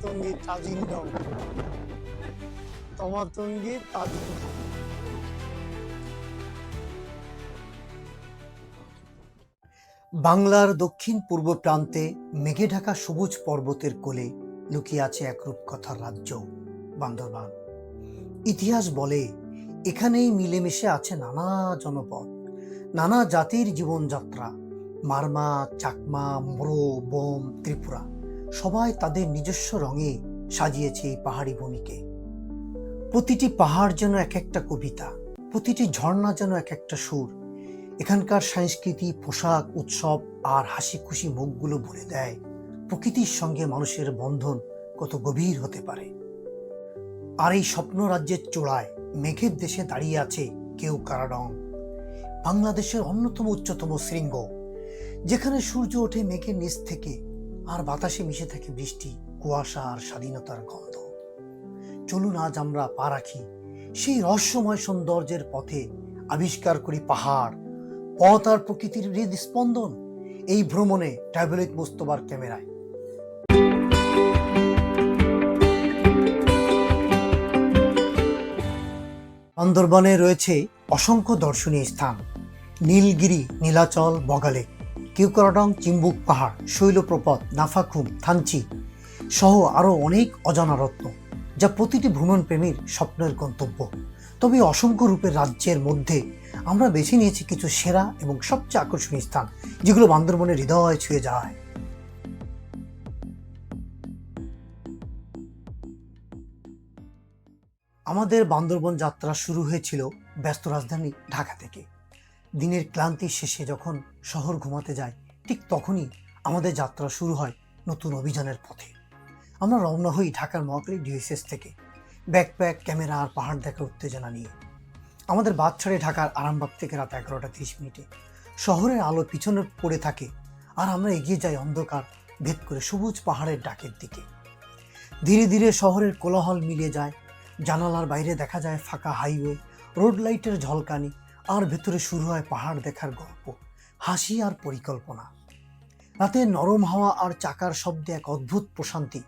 তমাতঙ্গী তাজিন্ডম বাংলার দক্ষিণ পূর্ব প্রান্তে মেঘে ঢাকা সবুজ পর্বতের কোলে লুকিয়ে আছে এক রূপকথার রাজ্য, বান্দরবান। ইতিহাস বলে, এখানেই মিলেমিশে আছে নানা জনপদ, নানা জাতির জীবনযাত্রা, মারমা, চাকমা মোরো বোম, ত্রিপুরা। সবাই তাদের নিজস্ব রঙে সাজিয়েছে এই পাহাড়ি ভূমিকে। প্রতিটি পাহাড় যেন এক একটা কবিতা, প্রতিটি ঝর্ণা যেন এক একটা সুর, এখানকার সংস্কৃতি, পোশাক, উৎসব আর হাসি খুশি মুখগুলো বলে দেয়। প্রকৃতির সঙ্গে মানুষের বন্ধন কত গভীর হতে পারে। আর এই স্বপ্ন রাজ্যের চূড়ায় মেঘের দেশে দাঁড়িয়ে আছে কেউ কারাডং বাংলাদেশের অন্যতম উচ্চতম শৃঙ্গ, যেখানে সূর্য ওঠে মেঘের নিচ থেকে আর বাতাসে মিশে থাকে বৃষ্টি, কুয়াশা আর স্বাধীনতার গন্ধ। চলুন আজ আমরা পা রাখি সেই রহস্যময় সৌন্দর্যের পথে আবিষ্কার করি পাহাড়, পথ আর প্রকৃতির হৃদস্পন্দন এই ভ্রমণে ট্রাভেলিক মোস্তবার ক্যামেরায়। বান্দরবনে রয়েছে অসংখ্য দর্শনীয় স্থান। নীলগিরি, নীলাচল, বগালে। কিউকরাডং, চিম্বুক পাহাড়, শৈলপ্রপাত, নাফাখুম, থানচি সহ আরও অনেক অজানা রত্ন, যা প্রতিটি ভ্রমণ প্রেমীর স্বপ্নের গন্তব্য। তবে অসংখ্য রূপের রাজ্যের মধ্যে আমরা বেছে নিয়েছি কিছু সেরা এবং সবচেয়ে আকর্ষণীয় স্থান, যেগুলো বান্দরবনের হৃদয় ছুঁয়ে যায়। আমাদের বান্দরবন যাত্রা শুরু হয়েছিল ব্যস্ত রাজধানী ঢাকা থেকে। দিনের ক্লান্তির শেষে যখন শহর ঘুমাতে যায়, ঠিক তখনই আমাদের যাত্রা শুরু হয় নতুন অভিযানের পথে। আমরা রওনা হই ঢাকার মহাকালী ডিএসএস থেকে। ব্যাকপ্যাক, ক্যামেরা আর পাহাড় দেখার উত্তেজনা নিয়ে। আমাদের বাদ ছাড়ে ঢাকার আরামবাগ থেকে রাত এগারোটা তিরিশ মিনিটে। শহরের আলো পিছনে পড়ে থাকে আর আমরা এগিয়ে যাই অন্ধকার, ভেদ করে সবুজ পাহাড়ের ডাকের দিকে। ধীরে ধীরে শহরের কোলাহল মিলিয়ে যায়, জানালার বাইরে দেখা যায় ফাঁকা হাইওয়ে, রোড লাইটের ঝলকানি আর ভেতরে শুরু হয় পাহাড় দেখার গল্প, হাসি আর পরিকল্পনা। রাতে নরম হাওয়া আর চাকার শব্দে এক অদ্ভুত প্রশান্তি।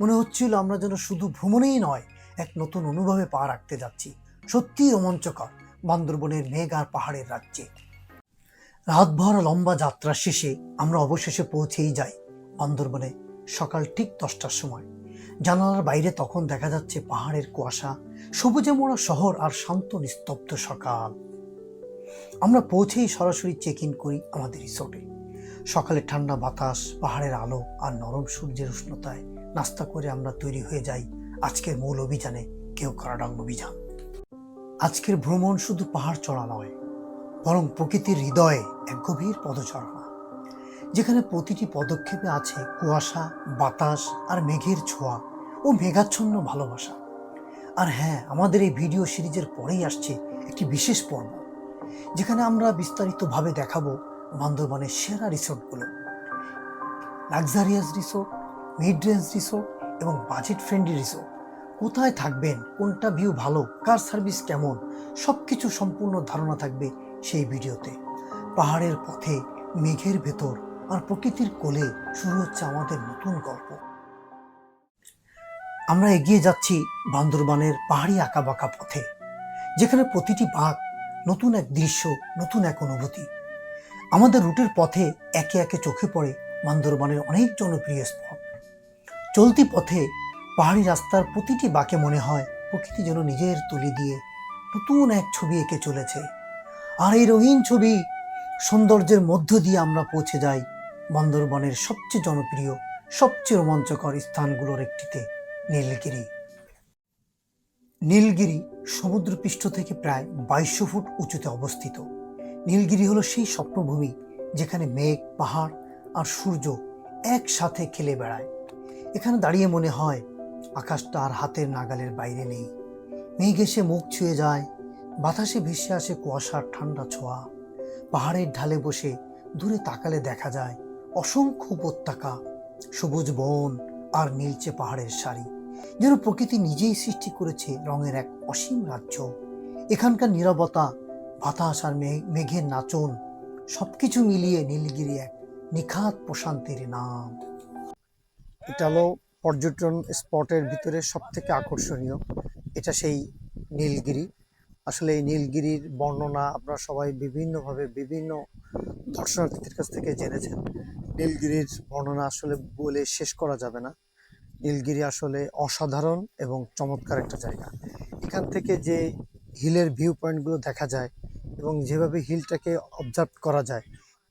মনে হচ্ছিল আমরা যেন শুধু ভ্রমণেই নয়, এক নতুন অনুভবে পা রাখতে যাচ্ছি। সত্যিই রোমাঞ্চকর, বান্দরবনের মেঘ আর পাহাড়ের রাজ্যে। রাতভর লম্বা যাত্রা শেষে আমরা অবশেষে পৌঁছেই যাই বান্দরবনে সকাল ঠিক দশটার সময়। জানালার বাইরে তখন দেখা যাচ্ছে পাহাড়ের কুয়াশা, সবুজে মোড়া শহর আর শান্ত নিস্তব্ধ সকাল। আমরা পৌঁছেই সরাসরি চেক ইন করি আমাদের রিসোর্টে সকালে ঠান্ডা বাতাস, পাহাড়ের আলো আর নরম সূর্যের উষ্ণতায় নাস্তা করে আমরা তৈরি হয়ে যাই আজকের মূল অভিযানে, কেউ কারাডাং অভিযান। আজকের ভ্রমণ শুধু পাহাড় চড়া নয়, বরং প্রকৃতির হৃদয়ে এক গভীর পদচারণা। যেখানে প্রতিটি পদক্ষেপে আছে কুয়াশা, বাতাস আর মেঘের ছোঁয়া ও মেঘাচ্ছন্ন ভালোবাসা। আর হ্যাঁ আমাদের এই ভিডিও সিরিজের পরেই আসছে একটি বিশেষ পর্ব। যেখানে আমরা বিস্তারিতভাবে দেখাবো বান্দরবানের সেরা রিসোর্টগুলো। Luxurious resort mid range resort এবং বাজেট ফ্রেন্ডলি রিসোর্ট। কোথায় থাকবেন, কোনটা ভিউ ভালো, কার সার্ভিস কেমন সব কিছু সম্পূর্ণ ধারণা থাকবে সেই ভিডিওতে। পাহাড়ের পথে, মেঘের ভেতর আর প্রকৃতির কোলে শুরু হচ্ছে আমাদের নতুন গল্প। আমরা এগিয়ে যাচ্ছি বান্দরবানের পাহাড়ি আঁকাবাঁকা পথে, যেখানে প্রতিটি বাঘ নতুন এক দৃশ্য, নতুন এক অনুভূতি। আমাদের রুটের পথে একে একে চোখে পড়ে বান্দরবানের অনেক জনপ্রিয় স্পট। চলতি পথে পাহাড়ি রাস্তার প্রতিটি বাঁকে মনে হয় প্রকৃতি যেন নিজের তুলি দিয়ে নতুন এক ছবি এঁকে চলেছে। আর এই রঙিন ছবি সৌন্দর্যের মধ্য দিয়ে আমরা পৌঁছে যাই বান্দরবনের সবচেয়ে জনপ্রিয়, সবচেয়ে রোমাঞ্চকর স্থানগুলোর একটিতে, নীলগিরি। নীলগিরি সমুদ্রপৃষ্ঠ থেকে প্রায় বাইশশো ফুট উঁচুতে অবস্থিত। নীলগিরি হলো সেই স্বপ্নভূমি যেখানে মেঘ, পাহাড় আর সূর্য একসাথে খেলে বেড়ায়। এখানে দাঁড়িয়ে মনে হয় আকাশটা আর হাতের নাগালের বাইরে নেই। মেঘ এসে মুখ ছুঁয়ে যায়, বাতাসে ভেসে আসে কুয়াশার ঠান্ডা ছোঁয়া। পাহাড়ের ঢালে বসে দূরে তাকালে দেখা যায় অসংখ্য উপত্যকা, সবুজ বন আর নীলচে পাহাড়ের সারি। যেন প্রকৃতি নিজেই সৃষ্টি করেছে রঙের এক অসীম রাজ্য। এখানকার নীরবতা, বাতাস আর মেঘের নাচন, সবকিছু মিলিয়ে নীলগিরি এক নিখাত প্রশান্তির নাম। এটা হলো পর্যটন স্পটের ভিতরে সব থেকে আকর্ষণীয়। এটা সেই নীলগিরি। আসলে এই নীলগিরির বর্ণনা আপনারা সবাই বিভিন্নভাবে বিভিন্ন দর্শনার্থীদের কাছ থেকে জেনেছেন। নীলগিরির বর্ণনা আসলে বলে শেষ করা যাবে না। নীলগিরি আসলে অসাধারণ এবং চমৎকার একটা জায়গা। এখান থেকে যে হিলের ভিউ পয়েন্টগুলো দেখা যায় এবং যেভাবে হিলটাকে অবজার্ভ করা যায়,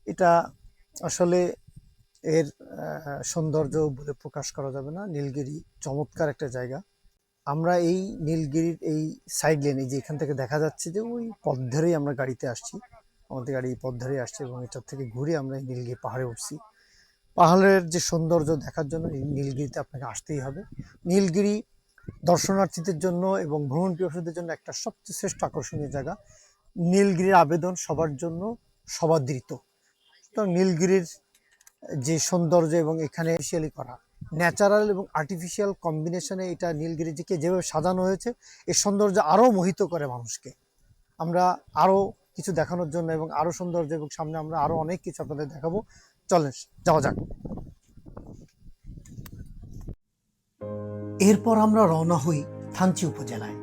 এটা আসলে এর সৌন্দর্য বলে প্রকাশ করা যাবে না। নীলগিরি চমৎকার একটা জায়গা। আমরা এই নীলগিরির এই সাইড লেনে যে এখান থেকে দেখা যাচ্ছে যে ওই পথ ধরেই আমরা গাড়িতে আসছি। আমাদের গাড়ি পথ ধরেই আসছে এবং এটার থেকে ঘুরে আমরা এই নীলগিরি পাহাড়ে উঠছি। পাহাড়ের যে সৌন্দর্য দেখার জন্য এই নীলগিরিতে আপনাকে আসতেই হবে। নীলগিরি দর্শনার্থীদের জন্য এবং ভ্রমণ পিপাসুদের জন্য একটা সবচেয়ে শ্রেষ্ঠ আকর্ষণীয় জায়গা। নীলগিরির আবেদন সবার জন্য সবাদৃত। সুতরাং নীলগিরির যে সৌন্দর্য এবং এখানে আর্টিফিশিয়ালি করা ন্যাচারাল এবং আর্টিফিশিয়াল কম্বিনেশনে এটা নীলগিরিজিকে যেভাবে সাজানো হয়েছে, এর সৌন্দর্য আরও মোহিত করে মানুষকে। আমরা আরও কিছু দেখানোর জন্য এবং আরও সৌন্দর্য এবং সামনে আমরা আরও অনেক কিছু আপনাদের দেখাবো। চলেন, যাওয়া যাক। এরপর আমরা রওনা হই থানচি উপজেলায়,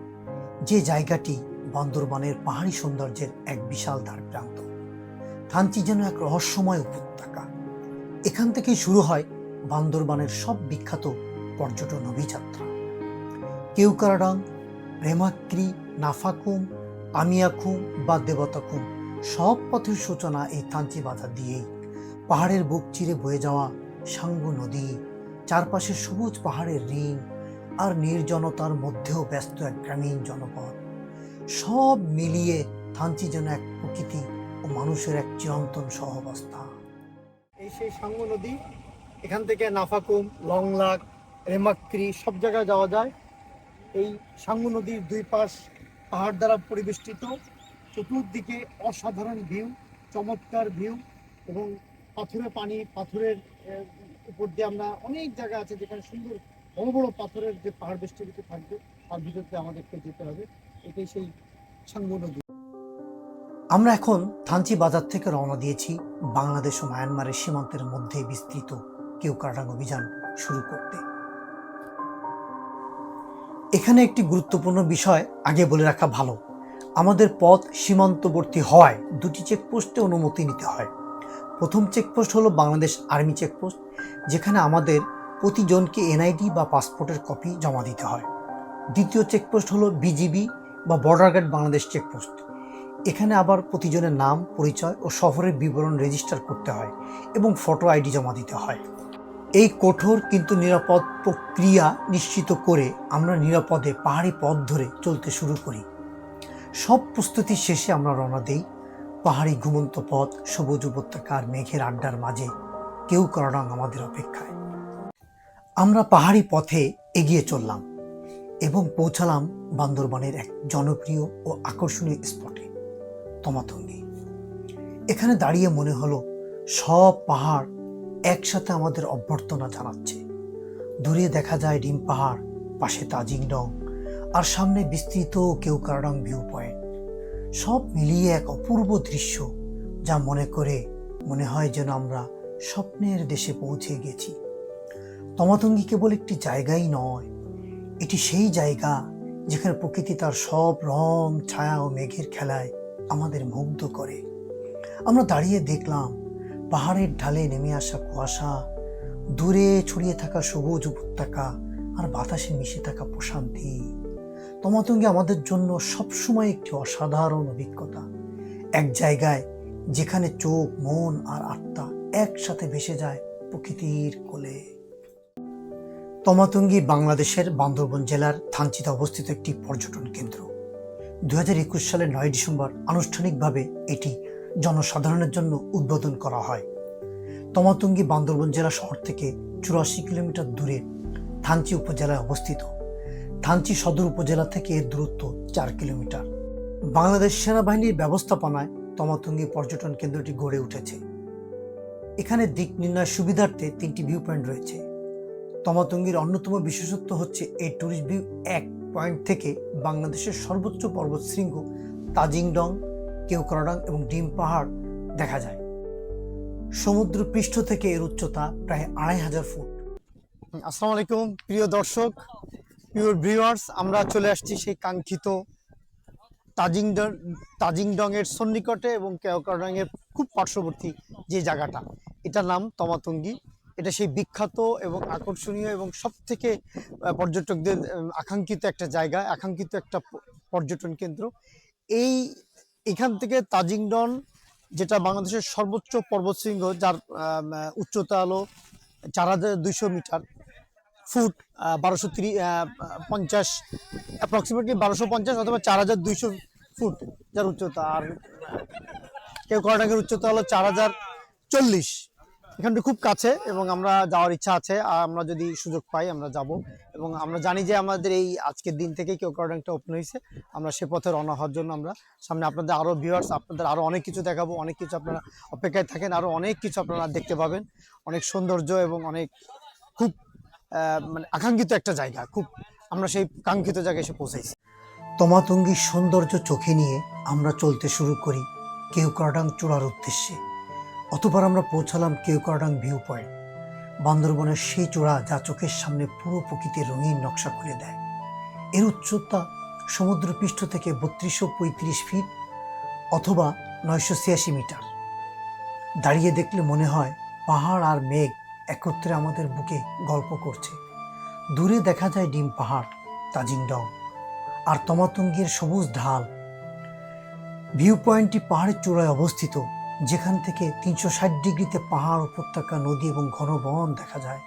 যে জায়গাটি বান্দরবানের পাহাড়ি সৌন্দর্যের এক বিশাল দ্বার প্রান্ত। থানচি যেন এক রহস্যময় উপত্যকা। এখান থেকেই শুরু হয় বান্দরবানের সব বিখ্যাত পর্যটন অভিযাত্রা। কেউকারাডাং রেমাক্রি নাফাকুম আমিয়াখুম বা দেবতাকুম সব পথের সূচনা এই থানচি বাজার দিয়েই পাহাড়ের বুক চিরে বয়ে যাওয়া সাঙ্গু নদী, চারপাশে সবুজ পাহাড়ের রিং আর নির্জনতার মধ্যেও ব্যস্ত এক গ্রামীণ জনপদ। সব মিলিয়ে থানচি যেন এক প্রকৃতি ও মানুষের এক চিরন্তন সহাবস্থা। এই সেই সাঙ্গু নদী, এখান থেকে নাফাকুম, লংলাক, রেমাক্রি সব জায়গায় যাওয়া যায়। এই সাঙ্গু নদীর দুই পাশ পাহাড় দ্বারা পরিবেষ্টিত। চতুর্দিকে অসাধারণ ভিউ, চমৎকার ভিউ এবং পাথুরে পানি, পাথরের উপর দিয়ে আমরা অনেক জায়গা আছে যেখানে সুন্দর বড় বড় পাথরের যে পাহাড় বেষ্টিত থাকবে, তার ভিতর দিয়ে আমাদেরকে যেতে হবে। এটাই সেই সাঙ্গু নদী। আমরা এখন থানচি বাজার থেকে রওনা দিয়েছি। বাংলাদেশ ও মায়ানমারের সীমান্তের মধ্যে বিস্তৃত কেউ কেউকাটাং অভিযান শুরু করতে। এখানে একটি গুরুত্বপূর্ণ বিষয় আগে বলে রাখা ভালো। আমাদের পথ সীমান্তবর্তী হওয়ায় দুটি চেকপোস্টে অনুমতি নিতে হয়। প্রথম চেকপোস্ট হলো বাংলাদেশ আর্মি চেকপোস্ট, যেখানে আমাদের প্রতিজনকে এনআইডি বা পাসপোর্টের কপি জমা দিতে হয়। দ্বিতীয় চেকপোস্ট হলো বিজিবি বা বর্ডার গার্ড বাংলাদেশ চেকপোস্ট। এখানে আবার প্রতিজনের নাম, পরিচয় ও শহরের বিবরণ রেজিস্টার করতে হয় এবং ফটো আইডি জমা দিতে হয়। এই কঠোর কিন্তু নিরাপদ প্রক্রিয়া নিশ্চিত করে আমরা নিরাপদে পাহাড়ি পথ ধরে চলতে শুরু করি। সব প্রস্তুতি শেষে আমরা রওনা দেই পাহাড়ি ঘুমন্ত পথ, সবুজ উপত্যকার মেঘের আড্ডার মাঝে, কেউ করডাং আমাদের অপেক্ষায়। আমরা পাহাড়ি পথে এগিয়ে চললাম এবং পৌঁছালাম বান্দরবানের এক জনপ্রিয় ও আকর্ষণীয় স্পটে, তমাতঙ্গি। এখানে দাঁড়িয়ে মনে হলো, সব পাহাড় একসাথে আমাদের অভ্যর্থনা জানাচ্ছে। দূরে দেখা যায় ডিম পাহাড়, পাশে তাজিংডং আর সামনে বিস্তৃত কেউ কেউকারডং ভিউ পয়েন্ট সব মিলিয়ে এক অপূর্ব দৃশ্য যা মনে করে মনে হয় যেন আমরা স্বপ্নের দেশে পৌঁছে গেছি। তমাতঙ্গি কেবল একটি জায়গাই নয়, এটি সেই জায়গা যেখানে প্রকৃতি তার সব রং, ছায়া ও মেঘের খেলায় আমাদের মুগ্ধ করে। আমরা দাঁড়িয়ে দেখলাম, পাহাড়ের ঢালে নেমে আসা কুয়াশা, দূরে ছড়িয়ে থাকা সবুজ উপত্যকা আর বাতাসে মিশে থাকা প্রশান্তি। তমাতঙ্গি আমাদের জন্য সবসময় একটি অসাধারণ অভিজ্ঞতা। এক জায়গায় যেখানে চোখ, মন আর আত্মা একসাথে ভেসে যায় প্রকৃতির কোলে। তমাতঙ্গি বাংলাদেশের বান্দরবন জেলার থানচিতে অবস্থিত একটি পর্যটন কেন্দ্র। দু হাজার একুশ সালের নয় ডিসেম্বর আনুষ্ঠানিকভাবে এটি জনসাধারণের জন্য উদ্বোধন করা হয়। তমাতঙ্গি বান্দরবন জেলা শহর থেকে চুরাশি কিলোমিটার দূরে থানচি উপজেলায় অবস্থিত। থানচি সদর উপজেলা থেকে এর দূরত্ব চার কিলোমিটার। বাংলাদেশ সেনাবাহিনীর ব্যবস্থাপনায় তমাতঙ্গি পর্যটন কেন্দ্রটি গড়ে উঠেছে। এখানে দিক নির্ণয় সুবিধার্থে তিনটি ভিউ পয়েন্ট রয়েছে। তমাতঙ্গির অন্যতম বিশেষত্ব হচ্ছে এই ট্যুরিস্ট ভিউ এক পয়েন্ট থেকে বাংলাদেশের সর্বোচ্চ পর্বত শৃঙ্গ তাজিংডং কেউকরাডাং এবং ডিম পাহাড় দেখা যায়। সমুদ্র পৃষ্ঠ থেকে এর উচ্চতা প্রায় আড়াই হাজার ফুট। আসসালামু আলাইকুম, প্রিয় দর্শক। প্রিয় ভিউয়ার্স আমরা চলে আসছি সেই কাঙ্ক্ষিত তাজিংডং তাজিংডং এর সন্নিকটে এবং কেওকাডং এর খুব পার্শ্ববর্তী যে জায়গাটা। এটার নাম তমাতঙ্গি। এটা সেই বিখ্যাত এবং আকর্ষণীয় এবং সব থেকে পর্যটকদের আকাঙ্ক্ষিত একটা জায়গা, আকাঙ্ক্ষিত একটা পর্যটন কেন্দ্র। এই, এখান থেকে তাজিংডং, যেটা বাংলাদেশের সর্বোচ্চ পর্বতশৃঙ্গ, যার উচ্চতা হলো চার হাজার দুইশো মিটার ফুট বারোশো পঞ্চাশ অ্যাপ্রক্সিমেটলি বারোশো পঞ্চাশ অথবা চার হাজার দুইশো ফুট যার উচ্চতা। আর কেউ কর্ণাকের উচ্চতা হলো চার হাজার চল্লিশ। এখানটা খুব কাছে এবং আমরা যাওয়ার ইচ্ছা আছে, আর আমরা যদি সুযোগ পাই আমরা যাব। এবং আমরা জানি যে আমাদের এই আজকের দিন থেকে কেউ কর্ণাকটা ওপেন হয়েছে, আমরা সে পথে রওনা হওয়ার জন্য আমরা সামনে আপনাদের আরও ভিউয়ার্স আপনাদের আরও অনেক কিছু দেখাবো, অনেক কিছু আপনারা অপেক্ষায় থাকেন আরও অনেক কিছু আপনারা দেখতে পাবেন। অনেক সৌন্দর্য এবং অনেক খুব মানে আকাঙ্ক্ষিত একটা জায়গা খুব আমরা সেই কাঙ্ক্ষিত জায়গায় এসে পৌঁছাইছি। তমাতঙ্গির সৌন্দর্য চোখে নিয়ে আমরা চলতে শুরু করি কেউ কেউকাডাং চূড়ার উদ্দেশ্যে। অতবার আমরা পৌঁছালাম কেউ কেউকাডাং ভিউ পয়েন্ট বান্দরবনের সেই চূড়া যা চোখের সামনে পুরো প্রকৃতির রঙিন নকশা খুলে দেয়। এর উচ্চতা সমুদ্রপৃষ্ঠ থেকে বত্রিশশো পঁয়ত্রিশ ফিট অথবা নয়শো ছিয়াশি মিটার দাঁড়িয়ে দেখলে মনে হয় পাহাড় আর মেঘ একত্রে আমাদের বুকে গল্প করছে। দূরে দেখা যায় ডিম পাহাড় তাজিংডং আর তমাতঙ্গের সবুজ ঢাল। ভিউ পয়েন্টটি পাহাড়ের চূড়ায় অবস্থিত, যেখান থেকে তিনশো ষাট ডিগ্রিতে পাহাড় উপত্যকা, নদী এবং ঘন বন দেখা যায়।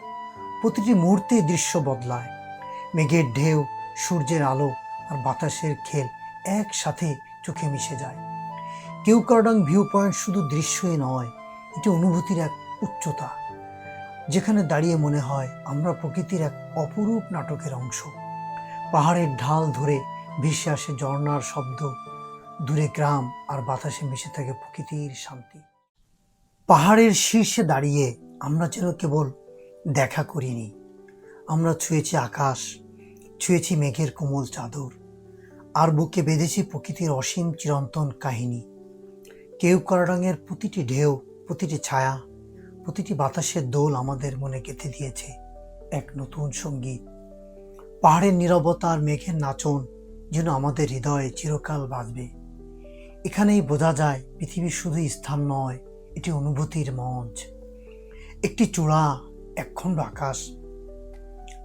প্রতিটি মুহূর্তে দৃশ্য বদলায়। মেঘের ঢেউ, সূর্যের আলো আর বাতাসের খেল একসাথে চোখে মিশে যায়। কেউকারডাং ভিউ পয়েন্ট শুধু দৃশ্যই নয়, এটি অনুভূতির এক উচ্চতা। যেখানে দাঁড়িয়ে মনে হয় আমরা প্রকৃতির এক অপরূপ নাটকের অংশ। পাহাড়ের ঢাল ধরে ভেসে আসে ঝর্ণার শব্দ, দূরে গ্রাম আর বাতাসে মিশে থাকে প্রকৃতির শান্তি। পাহাড়ের শীর্ষে দাঁড়িয়ে আমরা যেন কেবল দেখা করিনি। আমরা ছুঁয়েছি আকাশ, ছুঁয়েছি মেঘের কোমল চাদর, আর বুকে বেঁধেছি প্রকৃতির অসীম চিরন্তন কাহিনী। কেউ করাডাঙের প্রতিটি ঢেউ, প্রতিটি ছায়া প্রতিটি বাতাসের দোল আমাদের মনে গেঁথে দিয়েছে। এক নতুন সংগীত পাহাড়ের নীরবতা আর মেঘের নাচন যেন আমাদের হৃদয়ে চিরকাল বাজবে এখানেই বোঝা যায় পৃথিবী শুধু স্থান নয়, এটি অনুভূতির মঞ্চ। একটি চূড়া, একখণ্ড আকাশ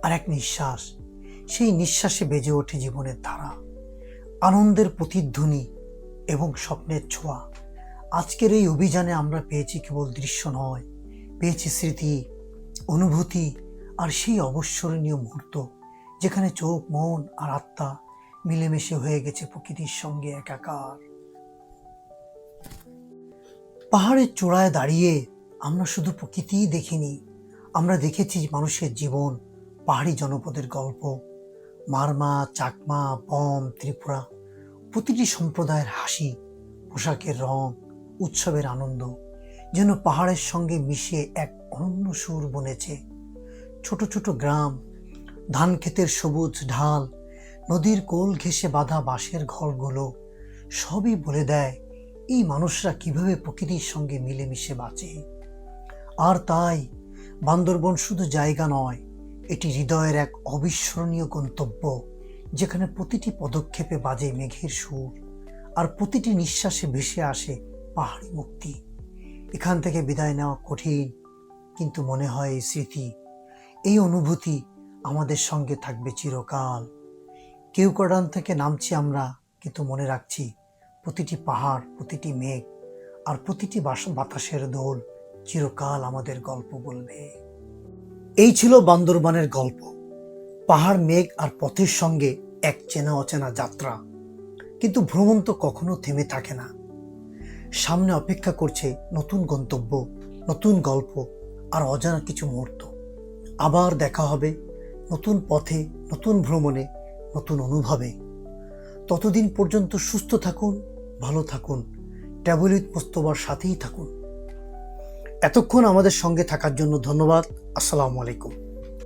আর এক নিঃশ্বাস। সেই নিঃশ্বাসে বেজে ওঠে জীবনের ধারা। আনন্দের প্রতিধ্বনি এবং স্বপ্নের ছোঁয়া। আজকের এই অভিযানে আমরা পেয়েছি কেবল দৃশ্য নয় পেয়েছি স্মৃতি, অনুভূতি আর সেই অবসরণীয় মুহূর্ত যেখানে চোখ, মন আর আত্মা মিলেমিশে হয়ে গেছে প্রকৃতির সঙ্গে একাকার। পাহাড়ের চূড়ায় দাঁড়িয়ে আমরা শুধু প্রকৃতিই দেখিনি, আমরা দেখেছি মানুষের জীবন, পাহাড়ি জনপদের গল্প, মারমা, চাকমা, বম, ত্রিপুরা, প্রতিটি সম্প্রদায়ের হাসি, পোশাকের রং, উৎসবের আনন্দ যেন পাহাড়ের সঙ্গে মিশে এক অনন্য সুর বনেছে। ছোট ছোট গ্রাম, ধান ক্ষেতের সবুজ ঢাল, নদীর কোল ঘেঁষে বাঁধা বাঁশের ঘরগুলো, সবই বলে দেয়, এই মানুষরা কীভাবে প্রকৃতির সঙ্গে মিলেমিশে বাঁচে। আর তাই, বান্দরবন শুধু জায়গা নয়, এটি হৃদয়ের এক অবিস্মরণীয় গন্তব্য, যেখানে প্রতিটি পদক্ষেপে বাজে মেঘের সুর আর প্রতিটি নিঃশ্বাসে ভেসে আসে পাহাড়ি মুক্তি। এখান থেকে বিদায় নেওয়া কঠিন, কিন্তু মনে হয় এই স্মৃতি, এই অনুভূতি আমাদের সঙ্গে থাকবে চিরকাল। কেউ কডান থেকে নামছি আমরা, কিন্তু মনে রাখছি প্রতিটি পাহাড়, প্রতিটি মেঘ আর প্রতিটি বাতাসের দোল চিরকাল আমাদের গল্প বলবে। এই ছিল বান্দরবানের গল্প। পাহাড়, মেঘ আর পথের সঙ্গে এক চেনা অচেনা যাত্রা। কিন্তু ভ্রমণ তো কখনো থেমে থাকে না। সামনে অপেক্ষা করছে নতুন গন্তব্য, নতুন গল্প আর অজানা কিছু মুহূর্ত। আবার দেখা হবে নতুন পথে, নতুন ভ্রমণে, নতুন অনুভবে। ততদিন পর্যন্ত সুস্থ থাকুন, ভালো থাকুন ট্রাভেল উইথ মোস্তবার সাথেই থাকুন। এতক্ষণ আমাদের সঙ্গে থাকার জন্য ধন্যবাদ। আসসালামু আলাইকুম।